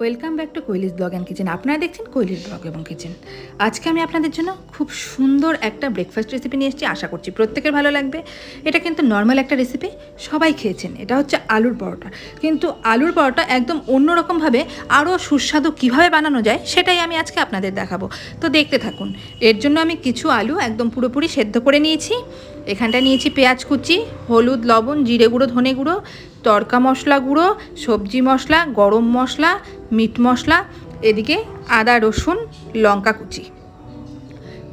Welcome back to Koili's blog and kitchen আপনারা দেখছেন কৈলিস blog এবং কিচেন আজকে আমি আপনাদের জন্য খুব সুন্দর একটা ব্রেকফাস্ট রেসিপি নিয়ে এসেছি, আশা করছি প্রত্যেকের ভালো লাগবে। এটা কিন্তু নর্মাল একটা রেসিপি সবাই খেয়েছেন। এটা হচ্ছে আলুর পরোটা। কিন্তু আলুর পরোটা একদম অন্যরকমভাবে আরও সুস্বাদু কীভাবে বানানো যায়, সেটাই আমি আজকে আপনাদের দেখাবো। তো দেখতে থাকুন, এর জন্য আমি কিছু আলু একদম পুরোপুরি সেদ্ধ করে নিয়েছি। এখানটা নিয়েছি পেঁয়াজ কুচি, হলুদ, লবণ, জিরে গুঁড়ো, ধনে গুঁড়ো তড়কা মশলা গুঁড়ো, সবজি মশলা, গরম মশলা, মিট মশলা, এদিকে আদা, রসুন, লঙ্কা কুচি।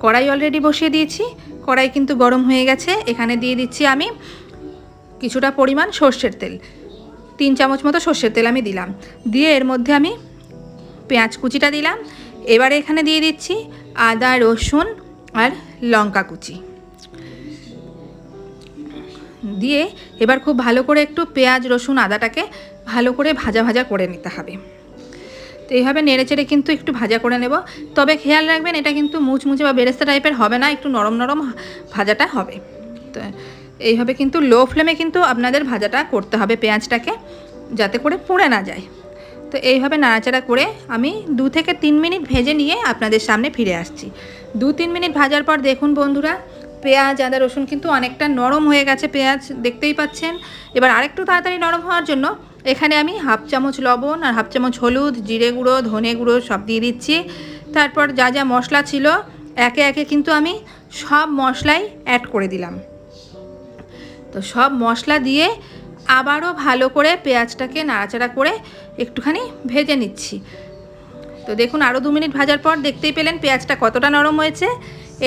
কড়াই অলরেডি বসিয়ে দিয়েছি। কড়াই কিন্তু গরম হয়ে গেছে। এখানে দিয়ে দিচ্ছি আমি কিছুটা পরিমাণ সর্ষের তেল। তিন চামচ মতো সর্ষের তেল আমি দিলাম। দিয়ে এর মধ্যে আমি পেঁয়াজ কুচিটা দিলাম। এবারে এখানে দিয়ে দিচ্ছি আদা, রসুন আর লঙ্কা কুচি। দিয়ে এবার খুব ভালো করে একটু পেঁয়াজ, রসুন, আদাটাকে ভালো করে ভাজা ভাজা করে নিতে হবে। তো এইভাবে নেড়ে চেড়ে কিন্তু একটু ভাজা করে নেব। তবে খেয়াল রাখবেন, এটা কিন্তু মুচমুচে বা বেরেস্তা টাইপের হবে না, একটু নরম নরম ভাজাটা হবে। তো এইভাবে কিন্তু লো ফ্লেমে কিন্তু আপনাদের ভাজাটা করতে হবে পেঁয়াজটাকে, যাতে করে পুড়ে না যায়। তো এইভাবে নাড়াচাড়া করে আমি দু থেকে তিন মিনিট ভেজে নিয়ে আপনাদের সামনে ফিরে আসছি। দু তিন মিনিট ভাজার পর দেখুন বন্ধুরা পেঁয়াজ, আদা, রসুন কিন্তু অনেকটা নরম হয়ে গেছে পেঁয়াজ, দেখতেই পাচ্ছেন। এবার আরেকটু তাড়াতাড়ি নরম হওয়ার জন্য এখানে আমি হাফ চামচ লবণ আর হাফ চামচ হলুদ, জিরে গুঁড়ো, ধনে গুঁড়ো সব দিয়ে দিচ্ছি। তারপর যা যা মশলা ছিল, একে একে কিন্তু আমি সব মশলাই অ্যাড করে দিলাম। তো সব মশলা দিয়ে আবারও ভালো করে পেঁয়াজটাকে নাড়াচাড়া করে একটুখানি ভেজে নিচ্ছি। তো দেখুন, আরও দু মিনিট ভাজার পর দেখতেই পেলেন পেঁয়াজটা কতটা নরম হয়েছে।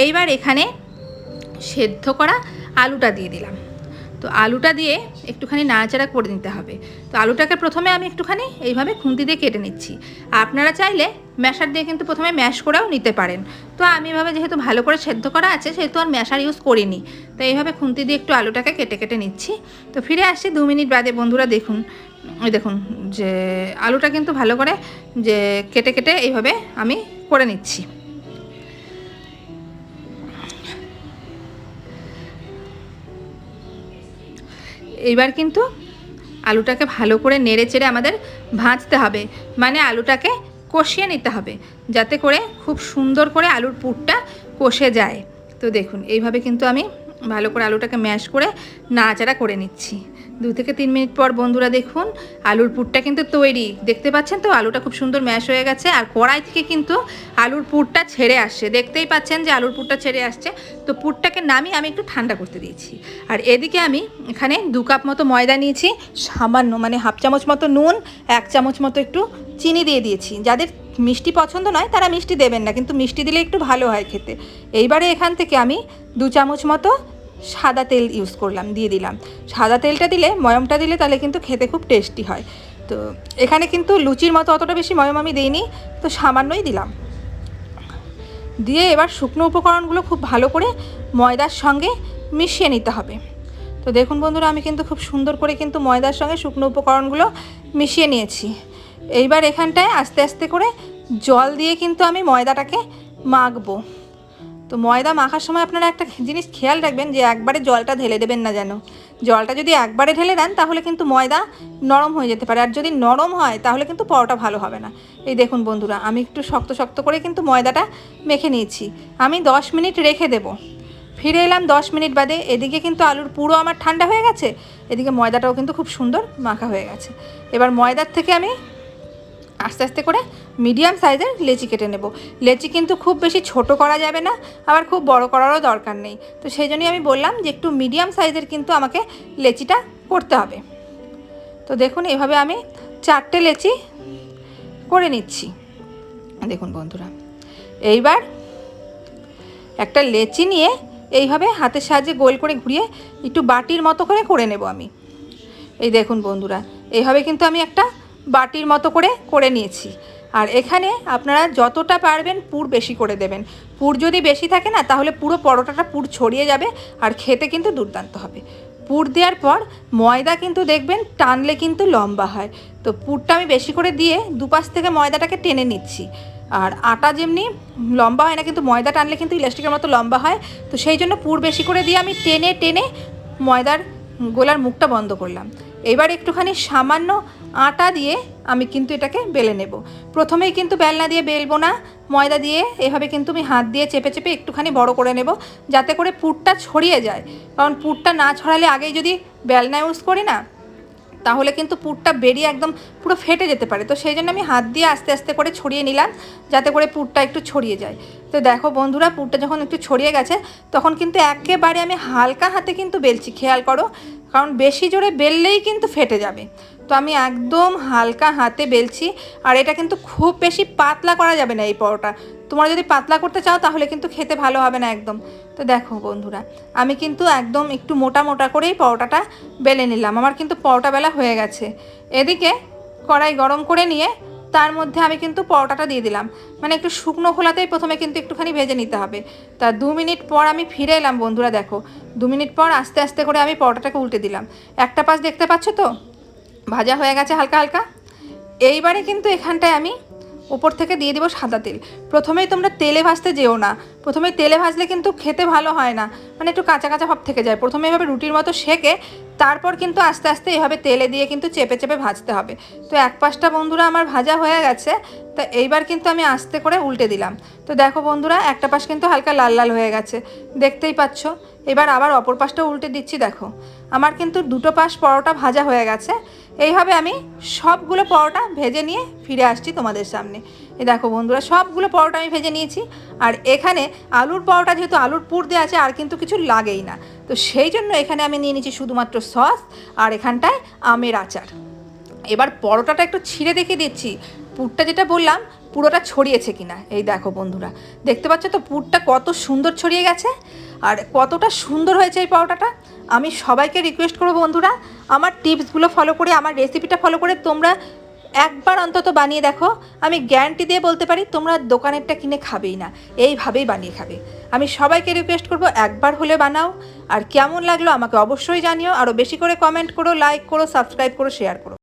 এইবার এখানে সেদ্ধ করা আলুটা দিয়ে দিলাম। তো আলুটা দিয়ে একটুখানি নাড়াচাড়া করে নিতে হবে। তো আলুটাকে প্রথমে আমি একটুখানি এইভাবে খুন্তি দিয়ে কেটে নিচ্ছি। আপনারা চাইলে ম্যাশার দিয়ে কিন্তু প্রথমে ম্যাশ করেও নিতে পারেন। তো আমি এভাবে যেহেতু ভালো করে সেদ্ধ করা আছে, সেহেতু আর ম্যাশার ইউজ করিনি। তো এইভাবে খুন্তি দিয়ে একটু আলুটাকে কেটে কেটে নিচ্ছি। তো ফিরে আসছি দু মিনিট বাদে, বন্ধুরা দেখুন। ওই দেখুন যে আলুটা কিন্তু ভালো করে যে কেটে কেটে এইভাবে আমি করে নিচ্ছি। এইবার কিন্তু আলুটাকে ভালো করে নেড়ে চেড়ে আমাদের ভাজতে হবে। মানে আলুটাকে কষিয়ে নিতে হবে, যাতে করে খুব সুন্দর করে আলুর পুরটা কষে যায়। তো দেখুন, এইভাবে কিন্তু আমি ভালো করে আলুটাকে ম্যাশ করে নাচাড়া করে নিচ্ছি। দু থেকে তিন মিনিট পর বন্ধুরা দেখুন, আলুর পুরটা কিন্তু তৈরি। দেখতে পাচ্ছেন তো, আলুটা খুব সুন্দর ম্যাশ হয়ে গেছে, আর কড়াই থেকে কিন্তু আলুর পুরটা ছেড়ে আসছে। দেখতেই পাচ্ছেন যে আলুর পুরটা ছেড়ে আসছে। তো পুরটাকে নামিয়ে আমি একটু ঠান্ডা করতে দিয়েছি। আর এদিকে আমি এখানে দু কাপ মতো ময়দা নিয়েছি, সামান্য মানে হাফ চামচ মতো নুন, এক চামচ মতো একটু চিনি দিয়ে দিয়েছি। যাদের মিষ্টি পছন্দ নয়, তারা মিষ্টি দেবেন না, কিন্তু মিষ্টি দিলে একটু ভালো হয় খেতে। এইবারে এখান থেকে আমি দু চামচ মতো সাদা তেল ইউজ করলাম, দিয়ে দিলাম। সাদা তেলটা দিলে, ময়মটা দিলে তাহলে কিন্তু খেতে খুব টেস্টি হয়। তো এখানে কিন্তু লুচির মতো অতটা বেশি ময়ম আমি দিইনি, তো সামান্যই দিলাম। দিয়ে এবার শুকনো উপকরণগুলো খুব ভালো করে ময়দার সঙ্গে মিশিয়ে নিতে হবে। তো দেখুন বন্ধুরা, আমি কিন্তু খুব সুন্দর করে কিন্তু ময়দার সঙ্গে শুকনো উপকরণগুলো মিশিয়ে নিয়েছি। এইবার এখানটায় আস্তে আস্তে করে জল দিয়ে কিন্তু আমি ময়দাটাকে মাখবো। তো ময়দা মাখার সময় আপনারা একটা জিনিস খেয়াল রাখবেন যে একবারে জলটা ঢেলে দেবেন না যেন। জলটা যদি একবারে ঢেলে দেন তাহলে কিন্তু ময়দা নরম হয়ে যেতে পারে। আর যদি নরম হয় তাহলে কিন্তু পরোটা ভালো হবে না। এই দেখুন বন্ধুরা, আমি একটু শক্ত শক্ত করে কিন্তু ময়দাটা মেখে নিয়েছি। আমি দশ মিনিট রেখে দেব। ফিরে এলাম দশ মিনিট বাদে। এদিকে কিন্তু আলুর পুরো আমার ঠান্ডা হয়ে গেছে। এদিকে ময়দাটাও কিন্তু খুব সুন্দর মাখা হয়ে গেছে। এবার ময়দার থেকে আমি আস্তে আস্তে করে মিডিয়াম সাইজের লেচি কেটে নেব। লেচি কিন্তু খুব বেশি ছোট করা যাবে না, আবার খুব বড় করারও দরকার নেই। তো সেই জন্যই আমি বললাম যে একটু মিডিয়াম সাইজের কিন্তু আমাকে লেচিটা করতে হবে। তো দেখুন, এভাবে আমি চারটে লেচি করে নিচ্ছি। দেখুন বন্ধুরা, এইবার একটা লেচি নিয়ে এইভাবে হাতের সাহায্যে গোল করে ঘুরিয়ে একটু বাটির মতো করে করে নেব আমি। এই দেখুন বন্ধুরা, এইভাবে কিন্তু আমি একটা বাটির মতো করে করে নিয়েছি। আর এখানে আপনারা যতটা পারবেন পুর বেশি করে দেবেন। পুর যদি বেশি থাকে না, তাহলে পুরো পরোটাটা পুর ছড়িয়ে যাবে আর খেতে কিন্তু দুর্দান্ত হবে। পুর দেওয়ার পর ময়দা কিন্তু দেখবেন টানলে কিন্তু লম্বা হয়। তো পুরটা আমি বেশি করে দিয়ে দুপাশ থেকে ময়দাটাকে টেনে নিচ্ছি। আর আটা যেমনি লম্বা হয় না, কিন্তু ময়দা টানলে কিন্তু ইলাস্টিকের মতো লম্বা হয়। তো সেই জন্য পুর বেশি করে দিয়ে আমি টেনে টেনে ময়দার গোলার মুখটা বন্ধ করলাম। এবার একটুখানি সামান্য আটা দিয়ে আমি কিন্তু এটাকে বেলে নেব। প্রথমেই কিন্তু বেলনা দিয়ে বেলবো না, ময়দা দিয়ে, এভাবে কিন্তু আমি হাত দিয়ে চেপে চেপে একটুখানি বড় করে নেব, যাতে করে পুরটা ছড়িয়ে যায়। কারণ পুরটা না ছড়ালে আগেই যদি বেলনা ইউজ করি না, তাহলে কিন্তু পুরটা বেরিয়ে একদম পুরো ফেটে যেতে পারে। তো সেই জন্য আমি হাত দিয়ে আস্তে আস্তে করে ছড়িয়ে নিলাম, যাতে করে পুরটা একটু ছড়িয়ে যায়। তো দেখো বন্ধুরা, পুরটা যখন একটু ছড়িয়ে গেছে, তখন কিন্তু একেবারে আমি হালকা হাতে কিন্তু বেলছি, খেয়াল করো। কারণ বেশি জোরে বেললেই কিন্তু ফেটে যাবে। তো আমি একদম হালকা হাতে বেলছি, আর এটা কিন্তু খুব বেশি পাতলা করা যাবে না এই পরোটা। তোমরা যদি পাতলা করতে চাও তাহলে কিন্তু খেতে ভালো হবে না একদম। তো দেখো বন্ধুরা, আমি কিন্তু একদম একটু মোটা মোটা করেই পরোটাটা বেলে নিলাম। আমার কিন্তু পরোটা বেলা হয়ে গেছে। এদিকে কড়াই গরম করে নিয়ে তার মধ্যে আমি কিন্তু পরোটাটা দিয়ে দিলাম। মানে একটু শুকনো খোলাতেই প্রথমে কিন্তু একটুখানি ভেজে নিতে হবে। তা দু মিনিট পর আমি ফিরে এলাম বন্ধুরা, দেখো। দু মিনিট পর আস্তে আস্তে করে আমি পরোটাটাকে উল্টে দিলাম। একটা পাশ দেখতে পাচ্ছ তো? ভাজা হয়ে গেছে হালকা হালকা। এইবারে কিন্তু এখানটায় আমি উপর থেকে দিয়ে দিব সাদা তেল। প্রথমেই তোমরা তেলে ভাজতে যেও না। প্রথমেই তেলে ভাজলে কিন্তু খেতে ভালো হয় না। মানে একটু কাঁচা কাঁচা ভাব থেকে যায়। প্রথমে এভাবে রুটির মতো সেকে তারপর কিন্তু আস্তে আস্তে এভাবে তেলে দিয়ে কিন্তু চেপে চেপে ভাজতে হবে। তো এক পাশটা বন্ধুরা আমার ভাজা হয়ে গেছে। তো এইবার কিন্তু আমি আস্তে করে উল্টে দিলাম। তো দেখো বন্ধুরা, একটা পাশ কিন্তু হালকা লাল লাল হয়ে গেছে। দেখতেই পাচ্ছ? এবার আবার অপর পাশটা উল্টে দিচ্ছি, দেখো। আমার কিন্তু দুটো পাশ পরোটা ভাজা হয়ে গেছে। এইভাবে আমি সবগুলো পরোটা ভেজে নিয়ে ফিরে আসছি তোমাদের সামনে। এই দেখো বন্ধুরা, সবগুলো পরোটা আমি ভেজে নিয়েছি। আর এখানে আলুর পরোটা যেহেতু আলুর পুর দেওয়া আছে, আর কিন্তু কিছু লাগেই না। তো সেই জন্য এখানে আমি নিয়ে নিচ্ছি শুধুমাত্র সস আর এখানটায় আমের আচার। এবার পরোটাটা একটু ছিঁড়ে দেখে দিচ্ছি। পুরটা যেটা বললাম, পুরোটা ছড়িয়েছে কিনা? এই দেখো বন্ধুরা, দেখতে পাচ্ছ তো পুরটা কত সুন্দর ছড়িয়ে গেছে? আর কতটা সুন্দর হয়েছে এই পরোটাটা, আমি সবাইকে রিকোয়েস্ট করব বন্ধুরা, আমার টিপসগুলো ফলো করে, আমার রেসিপিটা ফলো করে তোমরা একবার অন্তত বানিয়ে দেখো। আমি গ্যারান্টি দিয়ে বলতে পারি, তোমরা দোকানেরটা কিনে খাবেই না, এইভাবেই বানিয়ে খাবে। আমি সবাইকে রিকোয়েস্ট করব, একবার হলে বানাও। আর কেমন লাগল আমাকে অবশ্যই জানিও আরও বেশি করে কমেন্ট করো লাইক করো সাবস্ক্রাইব করো শেয়ার করো।